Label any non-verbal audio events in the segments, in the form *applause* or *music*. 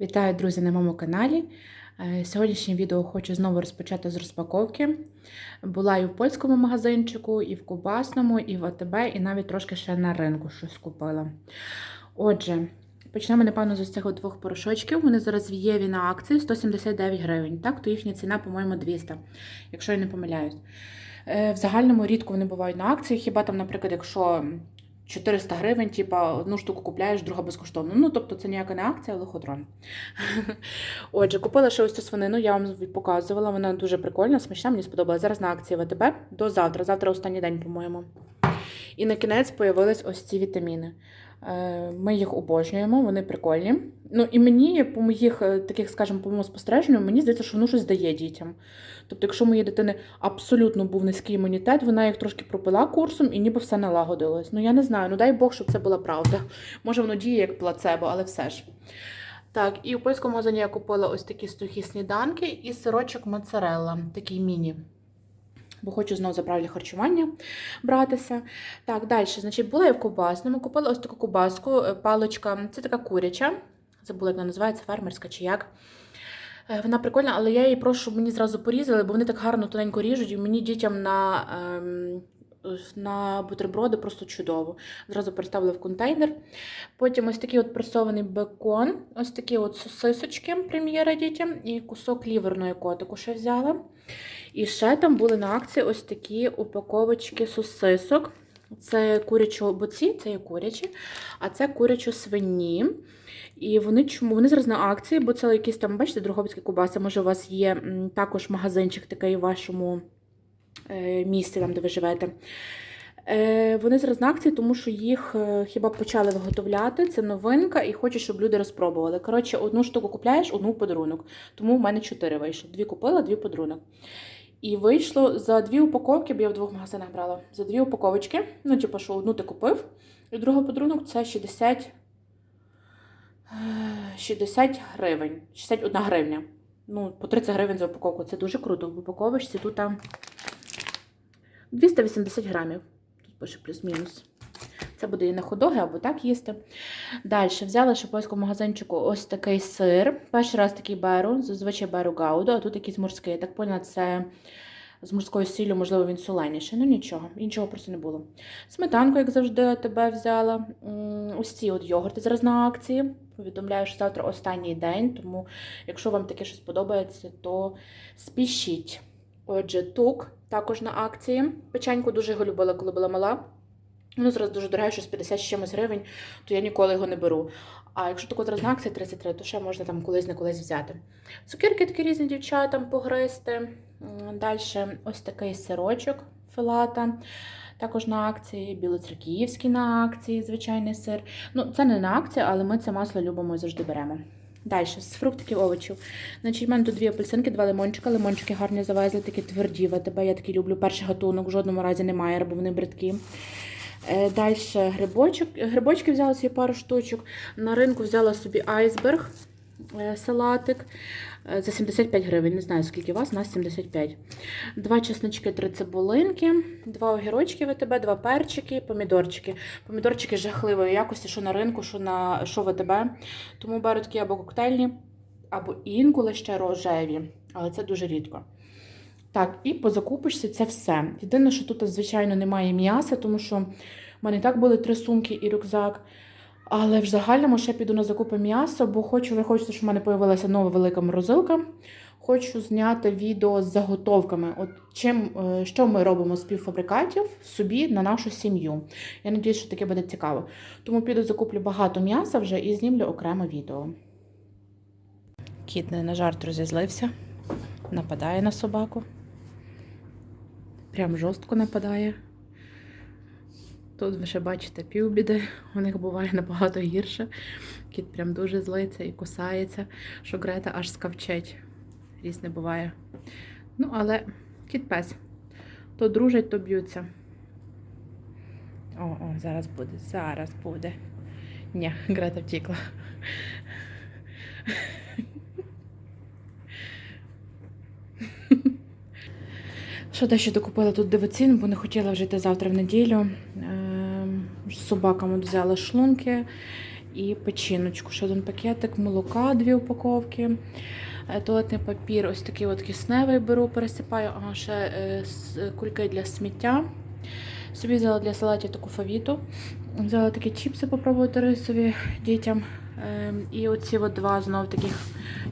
Вітаю, друзі, на моєму каналі. Е, Сьогоднішнє відео хочу знову розпочати з розпаковки. Була і в польському магазинчику, і в Кубасному, і в АТБ, і навіть трошки ще на ринку щось купила. Отже, почнемо, напевно, з ось цих двох порошочків. Вони зараз в Єві на акції 179 гривень. Так, то їхня ціна, по-моєму, 200, якщо я не помиляюсь. Е, В загальному рідко вони бувають на акції. Хіба там, наприклад, якщо 400 гривень, типа одну штуку купляєш, друга безкоштовно. Ну, тобто це ніяка не акція, але хотрон. *laughs* Отже, купила ще ось цю свинину, я вам показувала, вона дуже прикольна, смачна, мені сподобалась. Зараз на акції ВТБ до завтра. Завтра останній день, по-моєму. І на кінець появились ось ці вітаміни. Е, Ми їх обожнюємо, вони прикольні. Ну і мені, по моїх е, таких, скажімо, по моєму спостереженню, мені здається, що воно щось дає дітям. Тобто, якщо у моєї дитини абсолютно був низький імунітет, вона їх трошки пропила курсом і ніби все налагодилось. Ну я не знаю, ну дай Бог, щоб це була правда. *laughs* Може, воно діє як плацебо, але все ж. Так, і в польському магазині я купила ось такі сухі сніданки і сирочок моцарелла, такий міні. Бо хочу знову за правильне харчування братися. Так, далі, значить, була я в Кубасному, купила ось таку кубаску, палочка. паличка, це така куряча. Забула, як вона називається, фермерська чи як. Е, Вона прикольна, але я її прошу, мені зразу порізали, бо вони так гарно тоненько ріжуть, і мені дітям на, ем, на бутерброди просто чудово. Зразу переставила в контейнер. Потім ось такий от пресований бекон, ось такі от сосисочки прем'єра дітям, і кусок ліверної котику ще взяла. І ще там були на акції ось такі упаковочки сосисок. Це курячо боці, це є курячі, а це курячо свині. І вони чому вони зараз на акції, бо це якісь там, бачите, Дрогобицькі кубаси. Може, у вас є також магазинчик такий в вашому е, місті, там, де ви живете. Е, вони зараз на акції, тому що їх е, хіба почали виготовляти. Це новинка, і хочу, щоб люди розпробували. Коротше, одну штуку купляєш, одну подарунок. Тому в мене чотири вийшло. Дві купила, дві подарунок. І вийшло за дві упаковки, бо я в двох магазинах брала. За дві упаковочки. Ну, типу, що одну ти купив, і другий подарунок це 60, е, 60 гривень. 61 гривня. Ну, по 30 гривень за упаковку. Це дуже круто. В упаковочці тут там 280 грамів. Тут пише плюс-мінус. Це буде і на ходоги або так їсти. Далі взяла ще магазинчику ось такий сир. Перший раз такий беру, зазвичай беру гауду, а тут якийсь морський. Я так поняла, це з морською сіллю, можливо, він соленіший. Ну нічого, іншого просто не було. Сметанку, як завжди, тебе взяла. Ось ці от йогурти зараз на акції. Повідомляю, що завтра останній день, тому якщо вам таке щось подобається, то спішіть. Отже, тук також на акції. Печеньку дуже його любила, коли була мала. Воно зараз дуже дороге, щось 50 з чимось гривень, то я ніколи його не беру. А якщо тако зараз на акції 33, то ще можна там колись на колись взяти. Цукерки такі різні дівчатам погризти. Далі ось такий сирочок филата. Також на акції, білоцеркіївський на акції, звичайний сир. Ну, це не на акції, але ми це масло любимо і завжди беремо. Далі, з фруктів, овочів. Значить, в мене тут дві апельсинки, два лимончика. Лимончики гарні завезли, такі тверді. ВТБ, я такі люблю. Перший гатунок в жодному разі немає, бо вони бридкі. Далі грибочок. Грибочки взяла собі пару штучок. На ринку взяла собі айсберг, е, салатик е, за 75 гривень. Не знаю, скільки у вас, у нас 75. Два чесночки, три цибулинки, два огірочки ВТБ, два перчики, помідорчики. Помідорчики жахливої якості, що на ринку, що на що ВТБ. Тому беру такі або коктейльні, або інколи ще рожеві. Але це дуже рідко. Так, і по закупочці це все. Єдине, що тут, звичайно, немає м'яса, тому що в мене і так були три сумки і рюкзак. Але в загальному ще піду на закупи м'яса, бо хочу, ви хочете, щоб в мене з'явилася нова велика морозилка. Хочу зняти відео з заготовками. От чим, е, що ми робимо з півфабрикатів собі на нашу сім'ю. Я сподіваюся, що таке буде цікаво. Тому піду закуплю багато м'яса вже і знімлю окремо відео. Кіт не на жарт розізлився, нападає на собаку. Прям жорстко нападає. Тут ви ще бачите півбіди, у них буває набагато гірше. Кіт прям дуже злиться і кусається, що Грета аж скавчить. Різне буває. Ну, але кіт пес. То дружать, то б'ються. О, о, зараз буде, зараз буде. Ні, Грета втікла. Що дещо докупила тут дивоцін, бо не хотіла вже йти завтра в неділю. З собаками взяла шлунки і печіночку. Ще один пакетик, молока, дві упаковки. Е, Туалетний папір, ось такий от кисневий беру, пересипаю. Ага, ще е, с- кульки для сміття. Собі взяла для салатів таку фавіту. Взяла такі чіпси попробувати рисові дітям. Ем, І оці от два знов таких.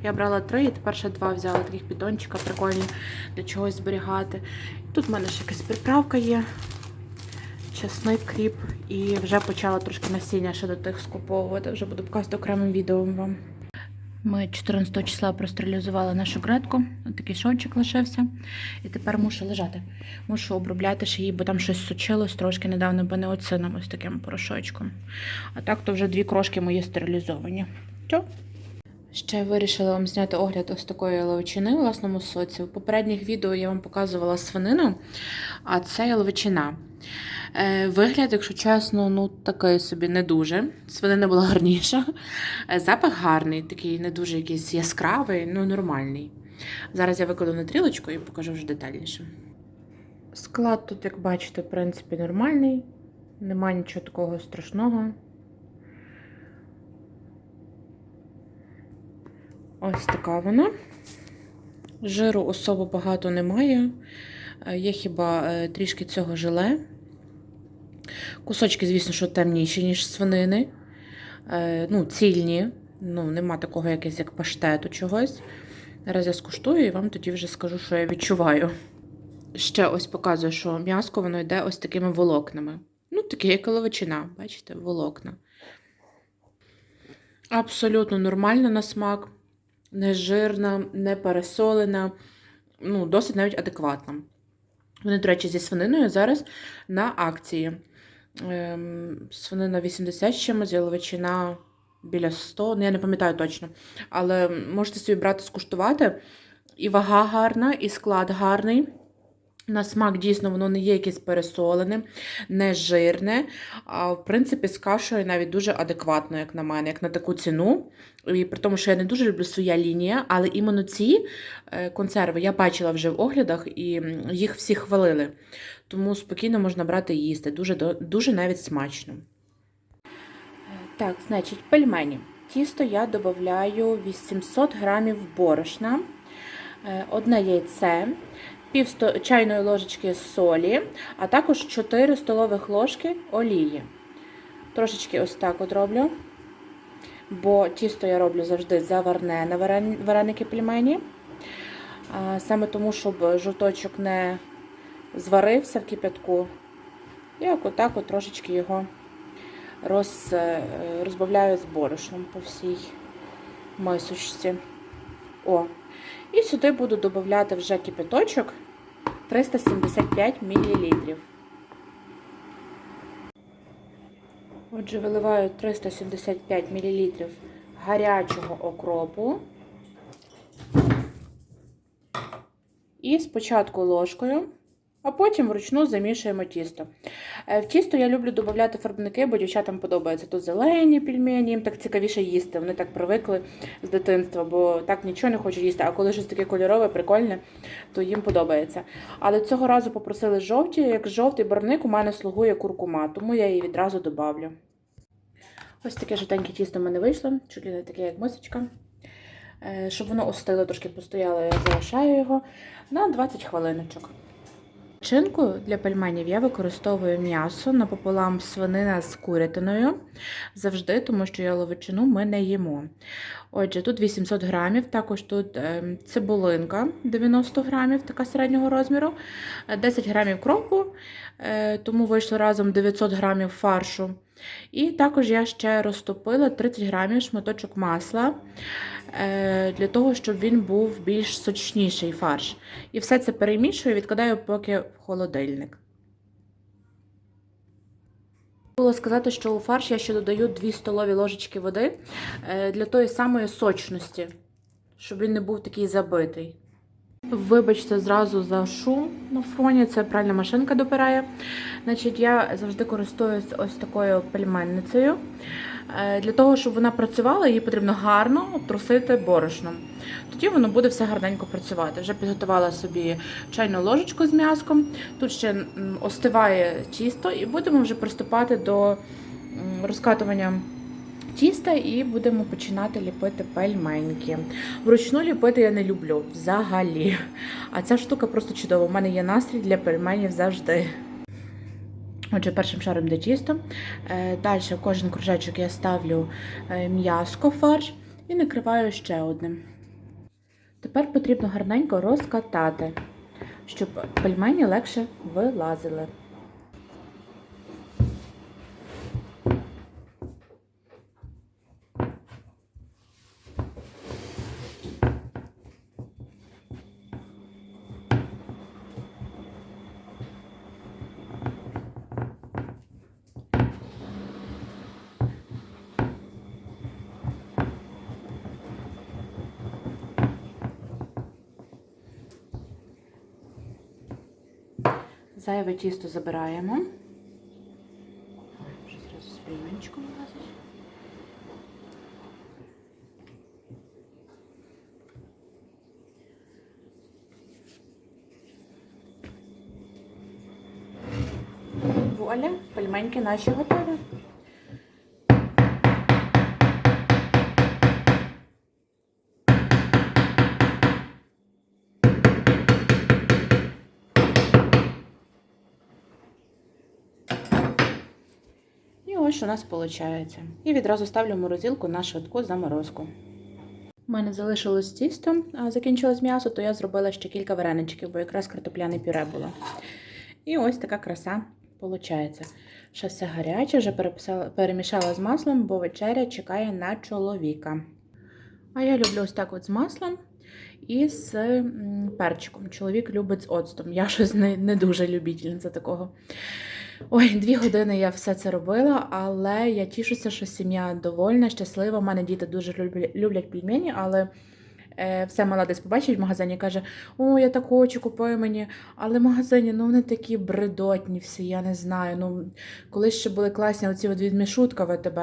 Я брала три, і тепер ще два взяла таких піддончика, прикольні для чогось зберігати. Тут в мене ще якась приправка є. Чесник, кріп. І вже почала трошки насіння ще до тих скуповувати. Вже буду показувати окремим відео вам. Ми 14 числа простерилізували нашу гретку. Такий шовчик лишився. І тепер мушу лежати. Мушу обробляти ще її, бо там щось сучилось трошки недавно бенеоцином, ось таким порошочком. А так то вже дві крошки мої стерилізовані. Чо? Ще вирішила вам зняти огляд ось такої яловичини у власному соці. У попередніх відео я вам показувала свинину, а це яловичина. Е, Вигляд, якщо чесно, ну такий собі не дуже. Свинина була гарніша. Е, Запах гарний, такий не дуже якийсь яскравий, ну нормальний. Зараз я викладу на трілочку і покажу вже детальніше. Склад тут, як бачите, в принципі, нормальний. Нема нічого такого страшного. Ось така вона. Жиру особо багато немає. Е, Є хіба е, трішки цього желе. Кусочки, звісно, що темніші, ніж свинини. Е, Ну, цільні. Ну, нема такого якесь як паштету чогось. Зараз я скуштую і вам тоді вже скажу, що я відчуваю. Ще ось показую, що м'яско воно йде ось такими волокнами. Ну, таке, як ловичина, бачите, волокна. Абсолютно нормальна на смак, не жирна, не пересолена, ну, досить навіть адекватна. Вони, до речі, зі свининою зараз на акції. Ем, свинина 80 з чимось, яловичина біля 100, ну я не пам'ятаю точно. Але можете собі брати скуштувати. І вага гарна, і склад гарний. На смак дійсно воно не є якесь пересолене, не жирне. А в принципі, з кашею навіть дуже адекватно, як на мене, як на таку ціну. І при тому, що я не дуже люблю своя лінія, але іменно ці е, консерви я бачила вже в оглядах і їх всі хвалили. Тому спокійно можна брати і їсти. Дуже, дуже навіть смачно. Так, значить, пельмені. Тісто я додаю 800 грамів борошна, е, одне яйце, пів чайної ложечки солі, а також 4 столових ложки олії. Трошечки ось так от роблю, бо тісто я роблю завжди заварне на вареники пельмені. Саме тому, щоб жовточок не зварився в кипятку. Я отак от трошечки його роз, е, розбавляю з борошном по всій мисочці. О. І сюди буду додати вже кипяточок 375 мл. Отже, виливаю 375 мл гарячого окропу. І спочатку ложкою, а потім вручну замішуємо тісто. Е, В тісто я люблю додати фарбники, бо дівчатам подобається тут зелені пельмені, їм так цікавіше їсти. Вони так привикли з дитинства, бо так нічого не хочуть їсти. А коли щось таке кольорове, прикольне, то їм подобається. Але цього разу попросили жовті, як жовтий барвник у мене слугує куркума, тому я її відразу добавлю. Ось таке жовтеньке тісто в мене вийшло, чуть не таке, як мисочка. Е, Щоб воно остило, трошки постояло, я залишаю його на 20 хвилиночок. Чинку для пельменів я використовую м'ясо напополам свинина з курятиною завжди, тому що яловичину ми не їмо. Отже, тут 800 грамів, також тут е, цибулинка 90 грамів, така середнього розміру, е, 10 грамів кропу, е, тому вийшло разом 900 грамів фаршу. І також я ще розтопила 30 грамів шматочок масла е, для того, щоб він був більш сочніший фарш. І все це перемішую, і відкладаю поки в холодильник. Було сказати, що у фарш я ще додаю 2 столові ложечки води е, для тої самої сочності, щоб він не був такий забитий. Вибачте зразу за шум на фоні, це пральна машинка допирає. Значить, я завжди користуюсь ось такою пельменницею. Е, Для того, щоб вона працювала, її потрібно гарно обтрусити борошном. Тоді воно буде все гарненько працювати. Вже підготувала собі чайну ложечку з м'яском. Тут ще остиває тісто, і будемо вже приступати до розкатування тіста і будемо починати ліпити пельменьки. Вручну ліпити я не люблю взагалі. А ця штука просто чудова. У мене є настрій для пельменів завжди. Отже, першим шаром йде тісто. Е, Далі кожен кружечок я ставлю е, м'яско фарш і накриваю ще одним. Тепер потрібно гарненько розкатати, щоб пельмені легше вилазили. Зайве тісто забираємо. Ой, зразу з пельменчиком влазить. Вуаля, пельменьки наші готові. Ось що у нас виходить. І відразу ставлю морозилку на швидку заморозку. У мене залишилось тісто, а закінчилось м'ясо, то я зробила ще кілька вареничків, бо якраз картопляне пюре було. І ось така краса виходить. Ще все гаряче, вже перемішала з маслом, бо вечеря чекає на чоловіка. А я люблю ось так от з маслом і з перчиком. Чоловік любить з оцтом. Я щось не, не дуже любительниця такого. Ой, дві години я все це робила, але я тішуся, що сім'я довольна, щаслива. У мене діти дуже люблять, пельмені, але е, все мала десь побачить в магазині і каже: О, я так хочу, купуй мені. Але в магазині ну вони такі бредотні всі, я не знаю. Ну, колись ще були класні оці от від Мішутка ВТБ.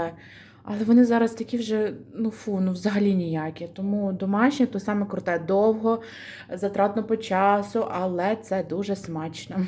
Але вони зараз такі вже, ну фу, ну взагалі ніякі. Тому домашнє то саме круте довго, затратно по часу, але це дуже смачно.